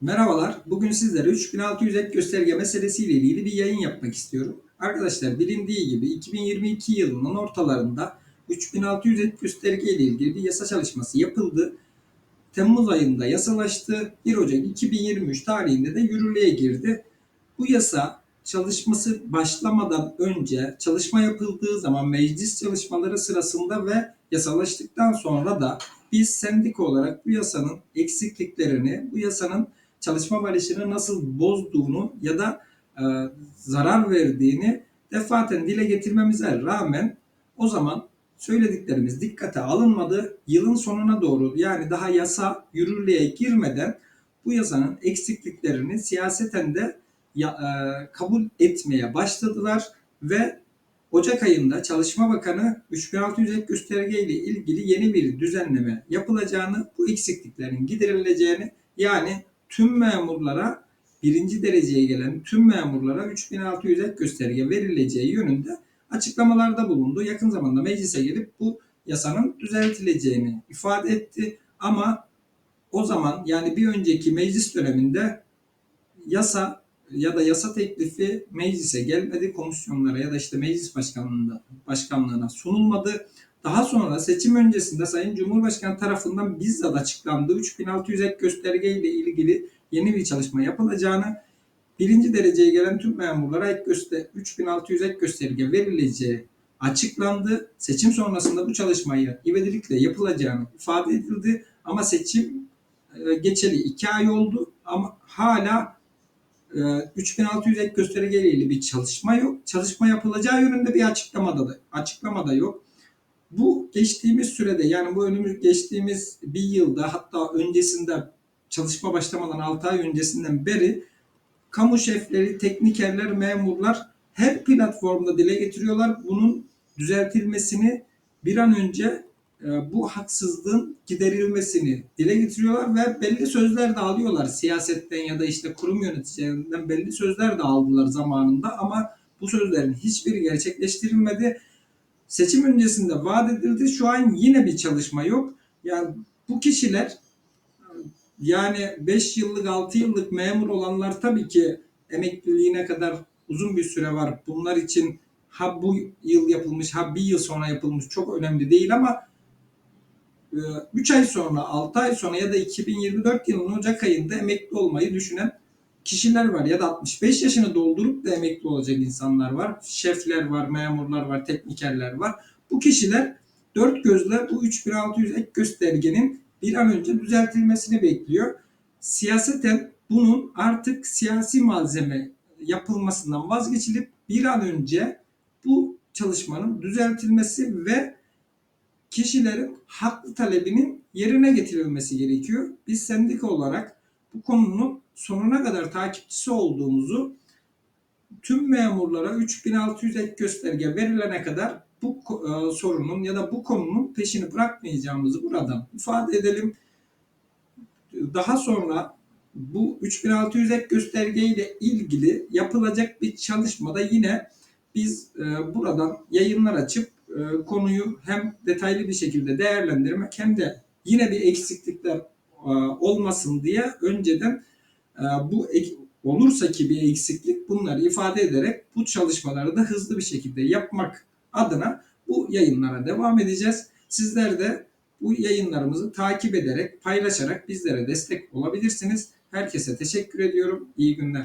Merhabalar. Bugün sizlere 3600 ek gösterge meselesiyle ilgili bir yayın yapmak istiyorum. Arkadaşlar bilindiği gibi 2022 yılının ortalarında 3600 ek gösterge ile ilgili bir yasa çalışması yapıldı. Temmuz ayında yasalaştı. 1 Ocak 2023 tarihinde de yürürlüğe girdi. Bu yasa çalışması başlamadan önce çalışma yapıldığı zaman meclis çalışmaları sırasında ve yasalaştıktan sonra da biz sendika olarak bu yasanın eksikliklerini, bu yasanın çalışma barışını nasıl bozduğunu ya da e, zarar verdiğini defaten dile getirmemize rağmen o zaman söylediklerimiz dikkate alınmadı. Yılın sonuna doğru yani daha yasa yürürlüğe girmeden bu yasanın eksikliklerini siyaseten de ya, e, kabul etmeye başladılar ve Ocak ayında Çalışma Bakanı 3600 ek gösterge ile ilgili yeni bir düzenleme yapılacağını, bu eksikliklerin giderileceğini yani tüm memurlara birinci dereceye gelen tüm memurlara 3600 ek gösterge verileceği yönünde açıklamalarda bulundu. Yakın zamanda meclise gelip bu yasanın düzeltileceğini ifade etti. Ama o zaman yani bir önceki meclis döneminde yasa ya da yasa teklifi meclise gelmedi komisyonlara ya da işte meclis başkanlığına, başkanlığına sunulmadı. Daha sonra seçim öncesinde Sayın Cumhurbaşkanı tarafından bizzat açıklandı. 3600 ek gösterge ile ilgili yeni bir çalışma yapılacağını, birinci dereceye gelen tüm memurlara ek göster 3600 ek gösterge verileceği açıklandı. Seçim sonrasında bu çalışmayı ivedilikle yapılacağını ifade edildi. Ama seçim e, geçeli 2 ay oldu ama hala e, 3600 ek gösterge ile ilgili bir çalışma yok. Çalışma yapılacağı yönünde bir açıklamada da açıklamada yok. Bu geçtiğimiz sürede yani bu önümüz geçtiğimiz bir yılda hatta öncesinde çalışma başlamadan 6 ay öncesinden beri kamu şefleri, teknikerler, memurlar her platformda dile getiriyorlar. Bunun düzeltilmesini bir an önce e, bu haksızlığın giderilmesini dile getiriyorlar ve belli sözler de alıyorlar. Siyasetten ya da işte kurum yöneticilerinden belli sözler de aldılar zamanında ama bu sözlerin hiçbiri gerçekleştirilmedi. Seçim öncesinde vaat edildi. Şu an yine bir çalışma yok. Yani bu kişiler yani 5 yıllık 6 yıllık memur olanlar tabii ki emekliliğine kadar uzun bir süre var. Bunlar için ha bu yıl yapılmış ha bir yıl sonra yapılmış çok önemli değil ama 3 ay sonra 6 ay sonra ya da 2024 yılının Ocak ayında emekli olmayı düşünen kişiler var ya da 65 yaşını doldurup da emekli olacak insanlar var. Şefler var, memurlar var, teknikerler var. Bu kişiler dört gözle bu 3600 ek göstergenin bir an önce düzeltilmesini bekliyor. Siyaseten bunun artık siyasi malzeme yapılmasından vazgeçilip bir an önce bu çalışmanın düzeltilmesi ve kişilerin haklı talebinin yerine getirilmesi gerekiyor. Biz sendika olarak bu konunun sonuna kadar takipçisi olduğumuzu tüm memurlara 3600 ek gösterge verilene kadar bu e, sorunun ya da bu konunun peşini bırakmayacağımızı buradan ifade edelim. Daha sonra bu 3600 ek gösterge ile ilgili yapılacak bir çalışmada yine biz e, buradan yayınlar açıp e, konuyu hem detaylı bir şekilde değerlendirmek hem de yine bir eksiklikler e, olmasın diye önceden bu ek, olursa ki bir eksiklik bunları ifade ederek bu çalışmaları da hızlı bir şekilde yapmak adına bu yayınlara devam edeceğiz. Sizler de bu yayınlarımızı takip ederek, paylaşarak bizlere destek olabilirsiniz. Herkese teşekkür ediyorum. İyi günler.